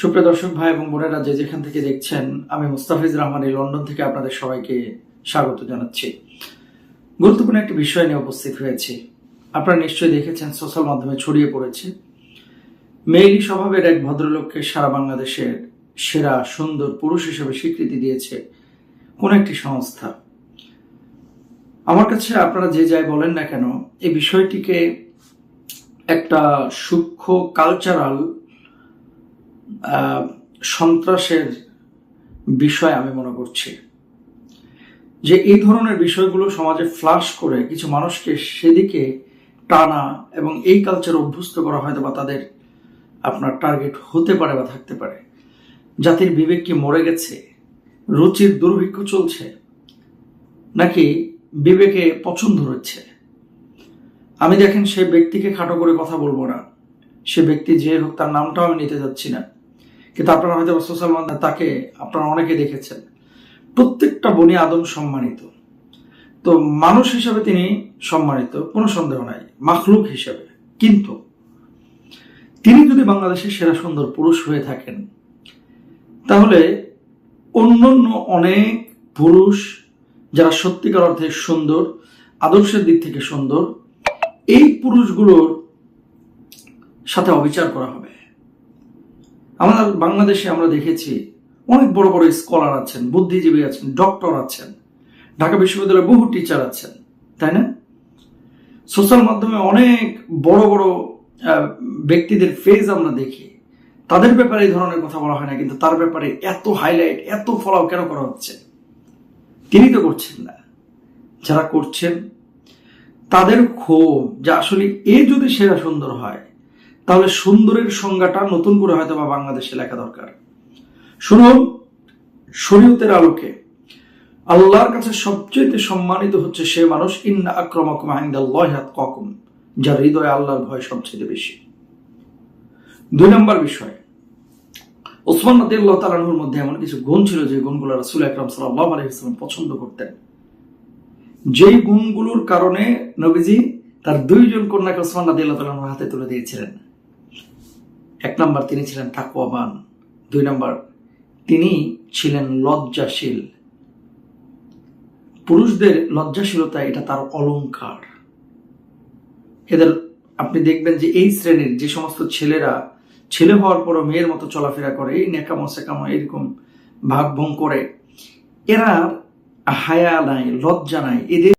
সুপ্রিয় দর্শক ভাই এবং বোনেরা, যে যেখান থেকে দেখছেন, আমি মুস্তাফিজ রহমান এই লন্ডন থেকে আপনাদের সবাইকে স্বাগত জানাচ্ছি। গুরুত্বপূর্ণ একটি বিষয় নিয়ে উপস্থিত হয়েছি। আপনারা নিশ্চয়ই দেখেছেন, সোশ্যাল মাধ্যমে ছড়িয়ে পড়েছে। মেইলি স্বভাবের এক ভদ্রলোককে সারা বাংলাদেশের সেরা, সুন্দর পুরুষ হিসেবে স্বীকৃতি দিয়েছে কোন একটি সংস্থা। আমার কাছে আপনারা যে যাই বলেন না কেন, এই বিষয়টিকে একটা সূক্ষ্ম কালচারাল সন্ত্রাসের বিষয় আমি মনে করছি। যে এই ধরনের বিষয়গুলো সমাজে ফ্লাশ করে কিছু মানুষকে সেদিকে টানা এবং এই কালচার অভ্যস্ত করা হয়তো বা তাদের আপনার টার্গেট হতে পারে বা থাকতে পারে। জাতির বিবেক কি মরে গেছে? রুচির দুর্ভিক্ষ চলছে? নাকি বিবেকে পছন্দ হচ্ছে? আমি দেখেন সে ব্যক্তিকে খাটো করে কথা বলব না। সে ব্যক্তি যে হোক তার নামটাও আমি নিতে যাচ্ছি না। কিন্তু আপনারা হয়তো সোশ্যাল মিডিয়া তাকে আপনারা অনেকে দেখেছেন, প্রত্যেকটা বনি আদম সম্মানিত। তো মানুষ হিসাবে তিনি সম্মানিত, কোনো সন্দেহ নাই, মাখলুক হিসাবে। কিন্তু তিনি যদি বাংলাদেশের সেরা সুন্দর পুরুষ হয়ে থাকেন, তাহলে অন্যান্য অনেক পুরুষ যারা সত্যিকার অর্থে সুন্দর, আদর্শের দিক থেকে সুন্দর, এই পুরুষগুলোর সাথে অবিচার করা হবে। আমাদের বাংলাদেশে আমরা দেখেছি অনেক বড় বড় স্কলার আছেন, বুদ্ধিজীবী আছেন ডক্টর আছেন, ঢাকা বিশ্ববিদ্যালয়ে বহু টিচার আছেন, তাই না? সোশ্যাল মাধ্যমে অনেক বড় বড় ব্যক্তিদের ফেজ আমরা দেখি। তাদের ব্যাপারে এই ধরনের কথা বলা হয় না, কিন্তু তার ব্যাপারে এত হাইলাইট এত ফলাও কেন করা হচ্ছে? তিনি তো করছেন না। যারা করছেন, তাদের ক্ষোভ যে আসলে এ যদি সেরা সুন্দর হয় তাহলে সুন্দরের সংজ্ঞাটা নতুন করে হয়তো বা বাংলাদেশে লেখা দরকার। শুনুন, শরীয়তের আলোকে আল্লাহর কাছে সবচেয়ে সম্মানিত হচ্ছে সে মানুষ, ইন্না আক্রমকুম আইন্দাল্লাহি আতকাকুম যার হৃদয়ে আল্লাহর ভয় সবচেয়ে বেশি। দুই নম্বর বিষয় ওসমান রাদিয়াল্লাহু তাআলার মধ্যে এমন কিছু গুণ ছিল যে গুণগুলো রাসূল আকরাম সাল্লাল্লাহু আলাইহি ওয়াসাল্লাম পছন্দ করতেন। যেই গুণগুলোর কারণে নবীজি তার দুইজন কন্যাকে ওসমান রাদিয়াল্লাহু তাআলার হাতে তুলে দিয়েছিলেন। এক নম্বর তিনি ছিলেন তাকওয়াবান, দুই নম্বর তিনি ছিলেন লজ্জাশীল। পুরুষদের লজ্জাশীলতা এটা তার অলংকার। এদের আপনি দেখবেন যে এই শ্রেণির যে সমস্ত ছেলেরা, ছেলে হওয়ার পরও মেয়ের মতো চলাফেরা করে, এই নেকামো সেকামো এরকম ভাগ ভং করে, এরা হায়া নাই, লজ্জা নাই, এদের